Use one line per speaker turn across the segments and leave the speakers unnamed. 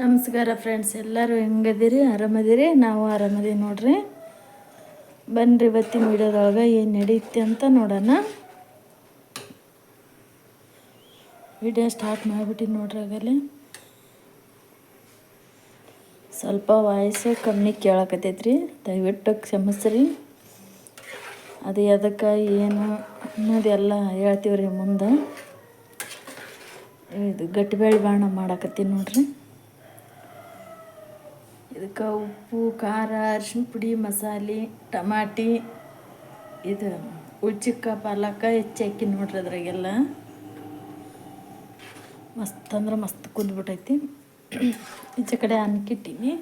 ನಮಸ್ಕಾರ ಫ್ರೆಂಡ್ಸ್ ಎಲ್ಲರೂ ಹೆಂಗದಿರಿ? ಆರಾಮದಿರಿ? ನಾವು ಆರಾಮದೀವಿ ನೋಡ್ರಿ. ಬನ್ರಿ ಇವತ್ತಿನ ವಿಡಿಯೋದೊಳಗೆ ಏನು ನಡೆಯುತ್ತೆ ಅಂತ ನೋಡೋಣ. ವಿಡಿಯೋ ಸ್ಟಾರ್ಟ್ ಮಾಡಿಬಿಟ್ಟು ನೋಡ್ರಿ ಆಗಲೇ ಸ್ವಲ್ಪ ವಾಯ್ಸು ಕಮ್ಮಿ ಕೇಳಕತ್ತೈತ್ರಿ. ದಯವಿಟ್ಟು ಕ್ಷಮಿಸ್ರಿ. ಅದು ಎದಕ್ಕೆ, ಏನು ಅನ್ನೋದೆಲ್ಲ ಹೇಳ್ತೀವ್ರಿ ಮುಂದೆ. ಇದು ಗಟ್ಟಿಬೇಳೆ ಬಾಣ ಮಾಡಕತ್ತೀನಿ ನೋಡ್ರಿ. ಇದಕ್ಕೆ ಉಪ್ಪು, ಖಾರ ಅರಿಶಿನ ಪುಡಿ, ಮಸಾಲೆ, ಟಮಾಟಿ, ಇದು ಉಜ್ಜಿಕ್ಕ ಪಾಲಕ ಹೆಚ್ಚಿ ಹಾಕಿ ನೋಡ್ರಿ ಅದ್ರಾಗೆಲ್ಲ. ಮಸ್ತ್ ಅಂದ್ರೆ ಮಸ್ತ್ ಕುದ್ಬಿಟ್ಟೈತಿ ಈಚೆ ಕಡೆ ಅನ್ಕಿಟ್ಟೀನಿ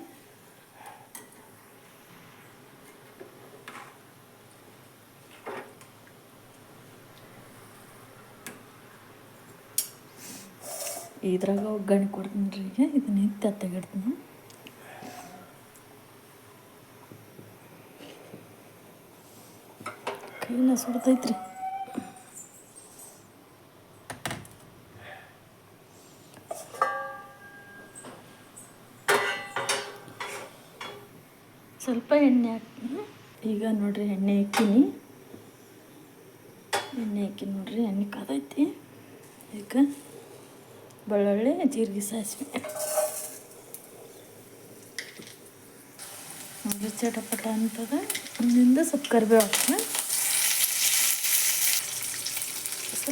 ಇದ್ರಾಗ ಒಗ್ಗರಣೆ ಕೊಡ್ತೀನಿ ರೀ ಇದನ್ನ ತೆಗಿಡ್ತೀನಿ ಕೈನ ಸುಡ್ತೈತ್ರಿ. ಸ್ವಲ್ಪ ಎಣ್ಣೆ ಹಾಕ್ತೀನಿ ಈಗ ನೋಡ್ರಿ ಎಣ್ಣೆ ಹಾಕಿನಿ ಎಣ್ಣೆ ಹಾಕಿ ನೋಡ್ರಿ ಎಣ್ಣೆ ಕಾದೈತಿ. ಈಗ ಬೆಳ್ಳುಳ್ಳಿ, ಜೀರಿಗೆ ಸಾಸಿವೆ. ಚಟಪಟ ಅಂತದ. ಮುಂದಿಂದ ಸ್ವಲ್ಪ ಕರಿಬೇವು ಹಾಕ್ತೀನಿ.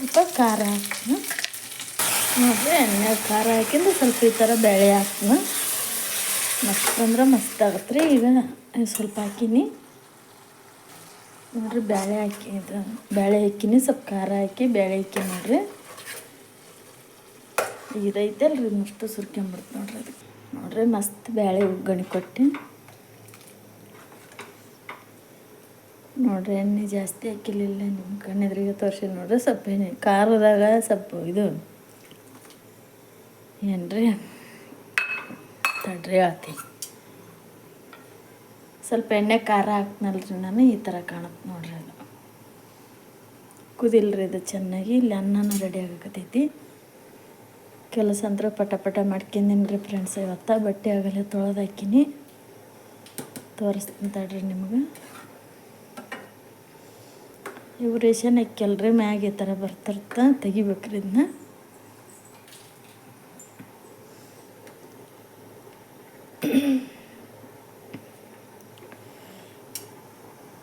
ಸ್ವಲ್ಪ ಖಾರ ಹಾಕ್ತೀನಿ. ಮತ್ತು ಎಣ್ಣೆ ಖಾರ ಹಾಕಿಂದು ಸ್ವಲ್ಪ ಈ ಥರ ಬೇಳೆ ಹಾಕ್ತೀನಿ. ಮಸ್ತ್ ಅಂದ್ರೆ ಮಸ್ತ್ ಆಗತ್ತೆ ರೀ. ಈಗ ಸ್ವಲ್ಪ ಹಾಕಿನಿ. ನೋಡ್ರಿ, ಬೇಳೆ ಹಾಕಿ, ಇದು ಬೇಳೆ ಹಾಕಿನಿ, ಸ್ವಲ್ಪ ಖಾರ ಹಾಕಿ, ಬೇಳೆ ಹಾಕಿ ನೋಡ್ರಿ. ಇದೈತಲ್ರಿ ಮಸ್ತ್ ಸುರ್ಕೊಂಬಿಡ್ತು ನೋಡ್ರಿ ಅದಕ್ಕೆ ನೋಡ್ರಿ, ಮಸ್ತ್ ಬೇಳೆ ಒಗ್ಗರಣೆ ಕೊಟ್ಟು. ನೋಡ್ರಿ, ಎಣ್ಣೆ ಜಾಸ್ತಿ ಹಾಕಿಲಿಲ್ಲ ನಿಮ್ಮ ಕಣ್ಣೆದ್ರಿಗೆ ತೋರಿಸಿ ನೋಡ್ರಿ, ಸ್ವಲ್ಪ ಎಣ್ಣೆ, ಖಾರದಾಗ ಸ್ವಲ್ಪ ಇದು. ಏನ್ರಿ? ತಡ್ರಿ ಹೇಳ್ತೀನಿ. ಸ್ವಲ್ಪ ಎಣ್ಣೆ, ಖಾರ ಹಾಕ್ನಲ್ರಿ ನಾನು, ಈ ಥರ ಕಾಣುತ್ತೆ ನೋಡ್ರಿ ಅದು. ಕುದಿಲ್ರಿ ಇದು ಚೆನ್ನಾಗಿ, ಇಲ್ಲಿ ಅನ್ನನೂ ರೆಡಿ ಆಗಕತ್ತೈತಿ. ಕೆಲಸ ಅಂದ್ರೆ ಪಟ ಪಟ ಮಾಡ್ಕೊಂಡಿನಿ ರೀ ಫ್ರೆಂಡ್ಸ್ ಇವತ್ತ ಬಟ್ಟೆ ಆಗಲ್ಲ ತೊಳೆದಾಕಿನಿ ತೋರಿಸ್ತೀನಿ ತಡ್ರಿ ನಿಮ್ಗೆ. ಇವು ರೇಷನ್ ಹಾಕಲ್ರಿ ಮ್ಯಾಗೆ ಈ ಥರ ಬರ್ತಿರ್ತ ತೆಗಿಬೇಕ್ರಿ ಇದನ್ನ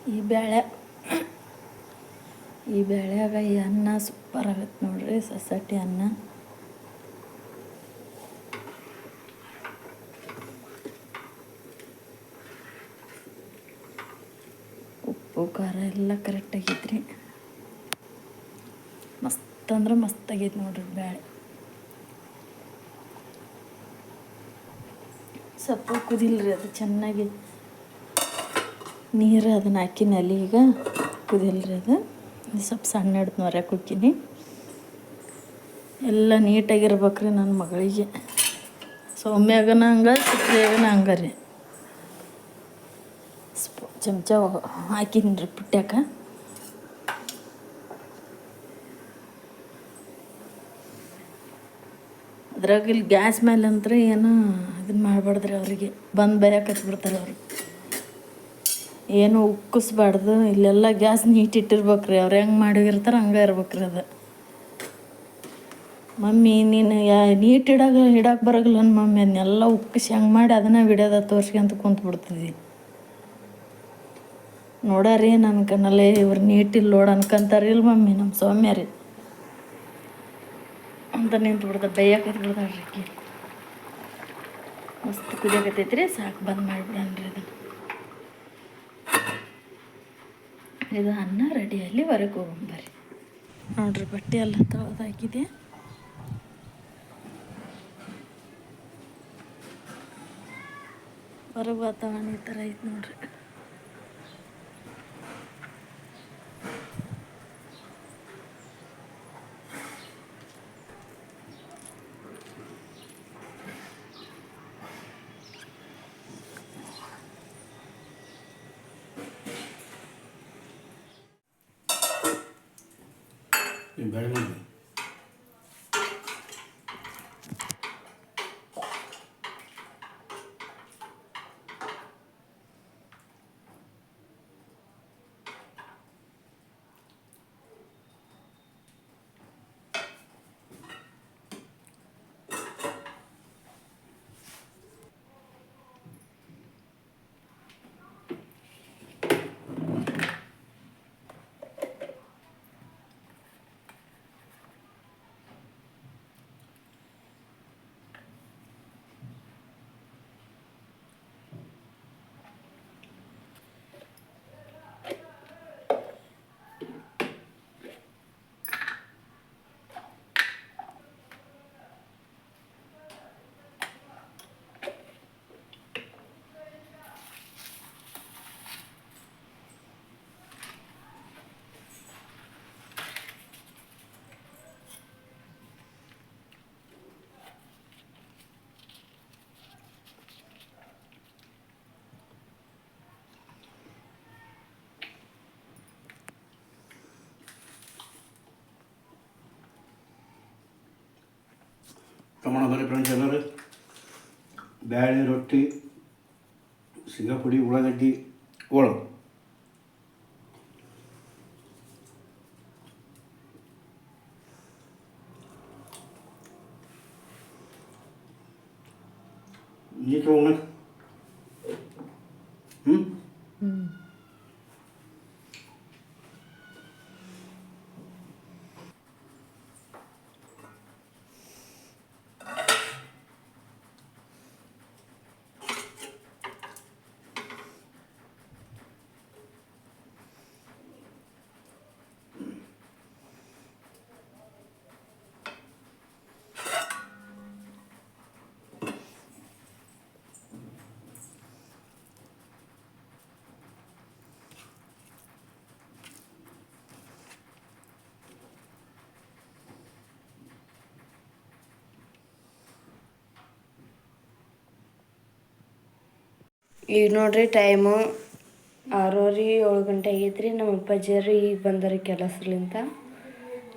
ಈ ಬೇಳೆ ಈ ಬೇಳೆಯಾಗ ಈ ಅನ್ನ ಸೂಪರ್ ಆಗತ್ತೆ ನೋಡ್ರಿ, ಸೊಸೈಟಿ ಅನ್ನ. ಉಪ್ಪು ಖಾರ ಎಲ್ಲ ಕರೆಕ್ಟಾಗಿತ್ತು ರೀ ಮಸ್ತ್ ಅಂದ್ರೆ ಮಸ್ತಾಗೈತೆ ನೋಡ್ರಿ ಬ್ಯಾಳೆ. ಸ್ವಲ್ಪ ಕುದಿಲ್ರಿ ಅದು ಚೆನ್ನಾಗಿ. ನೀರು ಅದನ್ನ ಹಾಕಿನಲ್ಲಿ ಈಗ ಕುದಿಲ್ರಿ ಅದು. ಸ್ವಲ್ಪ ಸಣ್ಣ ಹಿಡ್ದು ಹೊರಕ್ಕೆ ಕುಕ್ಕೀನಿ ಎಲ್ಲ ನೀಟಾಗಿರ್ಬೇಕ್ರಿ ನನ್ನ ಮಗಳಿಗೆ. ಸೌಮ್ಯಾಗನ ಹಂಗ ಸುಪ್ರಿಯಾಗನ ಹಂಗ ರೀ. ಚಮಚ ಹಾಕಿನಿ ರೀ ಪುಟ್ಟ್ಯಾಕ ಅದ್ರಾಗ ಇಲ್ಲಿ ಗ್ಯಾಸ್ ಮೇಲೆ ಅಂದ್ರೆ ಏನು ಇದನ್ನ ಮಾಡಬಾರ್ದ್ರಿ ಅವರಿಗೆ. ಬಂದು ಬಯಕ್ಕೆ ಹಚ್ಬಿಡ್ತಾರೆ ಅವ್ರು. ಏನು ಉಕ್ಕಿಸ್ಬಾರ್ದು, ಇಲ್ಲೆಲ್ಲ ಗ್ಯಾಸ್ ನೀಟ್ ಇಟ್ಟಿರ್ಬೇಕ್ರಿ. ಅವ್ರು ಹೆಂಗೆ ಮಾಡಿರ್ತಾರೆ ಹಂಗೆ ಇರ್ಬೇಕ್ರಿ ಅದು. ಮಮ್ಮಿ, ನೀನು ಯಾ ನೀಟ್ ಇಡಾಗ ಇಡಕ್ಕೆ ಬರೋಗಿಲ್ಲ ನನ್ನ ಮಮ್ಮಿ. ಅದನ್ನೆಲ್ಲ ಉಕ್ಕಿಸಿ ಹೆಂಗೆ ಮಾಡಿ ಅದನ್ನು ವಿಡಿಯೋದ ತೋರಿಸ್ಕೊಂತ ಕುಂತು ಬಿಡ್ತಿದ್ವಿ ನೋಡಾರಿ ನನ್ನ ಕಣ್ಣಲ್ಲಿ ಇವ್ರು ನೀಟ್ ಇಲ್ಲ ನೋಡು ಅನ್ಕಂತಾರೆ ಇಲ್ಲ ಮಮ್ಮಿ ನಮ್ಮ ಸೌಮ್ಯ ರೀ ಅಂತ ನಿಂತು ಬಿಡ್ದ ಬೈಯಕ್ಕೆ ಬಿಡ್ದಾಳ್ರಿ ಆಕಿ ಮಸ್ತ್ ರೀ ಸಾಕು ಬಂದ್ ಮಾಡ್ಬಿಡನ್ರಿ ಇದು ಇದು ಅನ್ನ ರೆಡಿಯಲ್ಲಿ ಹೊರಗೆ ಹೋಗೊಂಬರ್ರಿ ನೋಡ್ರಿ, ಬಟ್ಟೆ ಎಲ್ಲ ತೊಳೆದಾಕಿದೆ. ಹೊರಗೆ ವಾತಾವರಣ ಈ ಥರ ಐತೆ ನೋಡ್ರಿ.
ನೀವು ಪ್ರಮಾಣ ಬರೀ ಫ್ರೆಂಡ್ಸ್ ಎಲ್ಲರೂ ಬ್ಯಾಳೆ ರೊಟ್ಟಿ ಶೇಂಗಾ ಪುಡಿ ಉಳ್ಳಾಗಡ್ಡಿ ಹೋಳು ನೀ ತಗೊಂಡ
ಈಗ ನೋಡ್ರಿ ಟೈಮು ಆರೂವರೆ ಏಳು ಗಂಟೆ ಆಗೈತ್ರಿ. ನಮ್ಮ ಅಪ್ಪಾಜಿಯರು ಈಗ ಬಂದಾರ ಕೆಲಸಲಿಂತ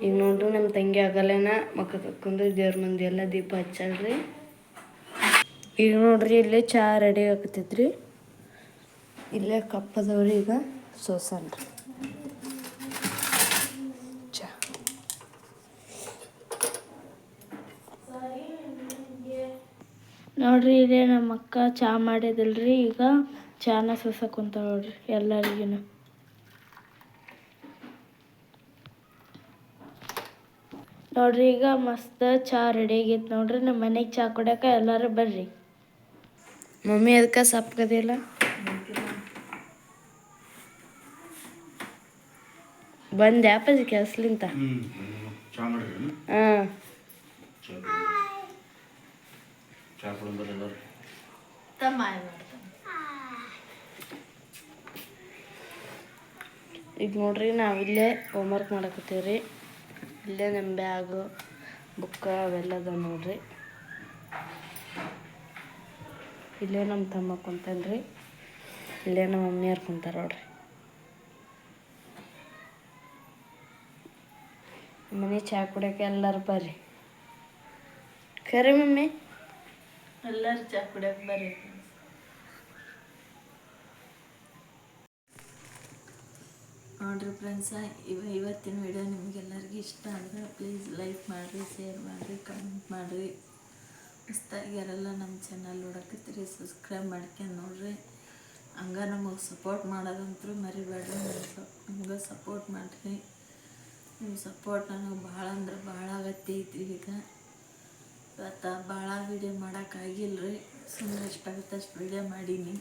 ಈಗ ನೋಡ್ರಿ ನಮ್ಮ ತಂಗಿ ಆಗಲೇನ ಮಕ್ಕ ಕಕ್ಕೊಂಡು ದೇವ್ರ ಮಂದಿ ಎಲ್ಲ ದೀಪ ಹಚ್ಚಲ್ರಿ. ಈಗ ನೋಡ್ರಿ ಇಲ್ಲೇ ಚಹಾ ರೆಡಿ ಆಗ್ತೈತ್ರಿ ಇಲ್ಲೇ ಕಪ್ಪದವ್ರು ಈಗ ಸೋಸನ್ರಿ.
ನೋಡ್ರಿ ಇದೇ ನಮ್ಮ ಅಕ್ಕ ಚಾ ಮಾಡಿದಲ್ರಿ ಈಗ ಚಾನ ಸೋಸಕ್ ಕುಂತಾಳ ನೋಡ್ರಿ ಎಲ್ಲರಿಗೂ ನೋಡ್ರಿ ಈಗ ಮಸ್ತ್ ಚಾ ರೆಡಿ ಆಗೈತೆ ನೋಡ್ರಿ ನಮ್ಮ ಮನೆಗೆ ಚಾ ಕುಡಿಯಕ ಎಲ್ಲರೂ ಬರ್ರಿ.
ಮಮ್ಮಿ ಅದಕ್ಕೆ ಸಪ್ಕದಿಲ್ಲ ಬಂದೆ ಅಪ್ಪಾಜಿ ಕೆಲಸಲಿಂತ ಹಾಂ
ಚಾ ಚಾ ನೋಡ್ರಿ ಎಲ್ಲರೂ
ತಮ್ಮ ಏನ್ ಮಾಡ್ತಾನೆ.
ಈಗ ನೋಡ್ರಿ ನಾವಿಲ್ಲೇ ಹೋಮ್ವರ್ಕ್ ಮಾಡಕತ್ತೀವ್ರಿ. ಇಲ್ಲೇ ನಮ್ಮ ಬ್ಯಾಗು ಬುಕ್ಕ ಅವೆಲ್ಲ ಅದ ನೋಡ್ರಿ. ಇಲ್ಲೇ ನಮ್ಮ ತಮ್ಮ ಕುಂತಾನ್ರಿ. ಇಲ್ಲೇ ನಮ್ಮ ಮಮ್ಮಿಯವ್ರು ಕುಂತಾರ ನೋಡ್ರಿ. ಮನೆ ಚಹಾ ಕುಡಿಯೋಕೆ ಎಲ್ಲರೂ ಬರ್ರಿ. ಖರೆ ಮಮ್ಮಿ.
ಎಲ್ಲರೂ ಚಾ ಕುಡಿಯಕ್ಕೆ ಬರ್ರಿ. ನೋಡ್ರಿ ಫ್ರೆಂಡ್ಸ ಇವ ಇವತ್ತಿನ ವಿಡಿಯೋ ನಿಮಗೆಲ್ಲರಿಗೂ ಇಷ್ಟ ಆದರೆ ಪ್ಲೀಸ್ ಲೈಕ್ ಮಾಡಿರಿ ಶೇರ್ ಮಾಡಿರಿ ಕಮೆಂಟ್ ಮಾಡಿರಿ. ಯಾರೆಲ್ಲ ನಮ್ಮ ಚಾನಲ್ ನೋಡಕತ್ತೀರಿ ಸಬ್ಸ್ಕ್ರೈಬ್ ಮಾಡ್ಕೊಂಡು ನೋಡ್ರಿ. ಹಂಗೆ ನಮಗೆ ಸಪೋರ್ಟ್ ಮಾಡೋದಂತೂ ಮರಿಬೇಡ್ರಿ, ನಮ್ಗೆ ಸಪೋರ್ಟ್ ಮಾಡಿರಿ. ನಿಮ್ಮ ಸಪೋರ್ಟ್ ನನಗೆ ಭಾಳ ಅಂದ್ರೆ ಭಾಳ ಅಗತ್ಯ ಐತಿ ಈಗ. ಇವತ್ತು ಭಾಳ ವೀಡಿಯೋ ಮಾಡೋಕ್ಕಾಗಿಲ್ಲ ರೀ ಸುಮ್ಮನೆ ಎಷ್ಟಾಗುತ್ತೆ ಅಷ್ಟು ವೀಡಿಯೋ ಮಾಡೀನಿ.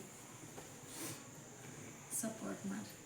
ಸಪೋರ್ಟ್ ಮಾಡಿರಿ.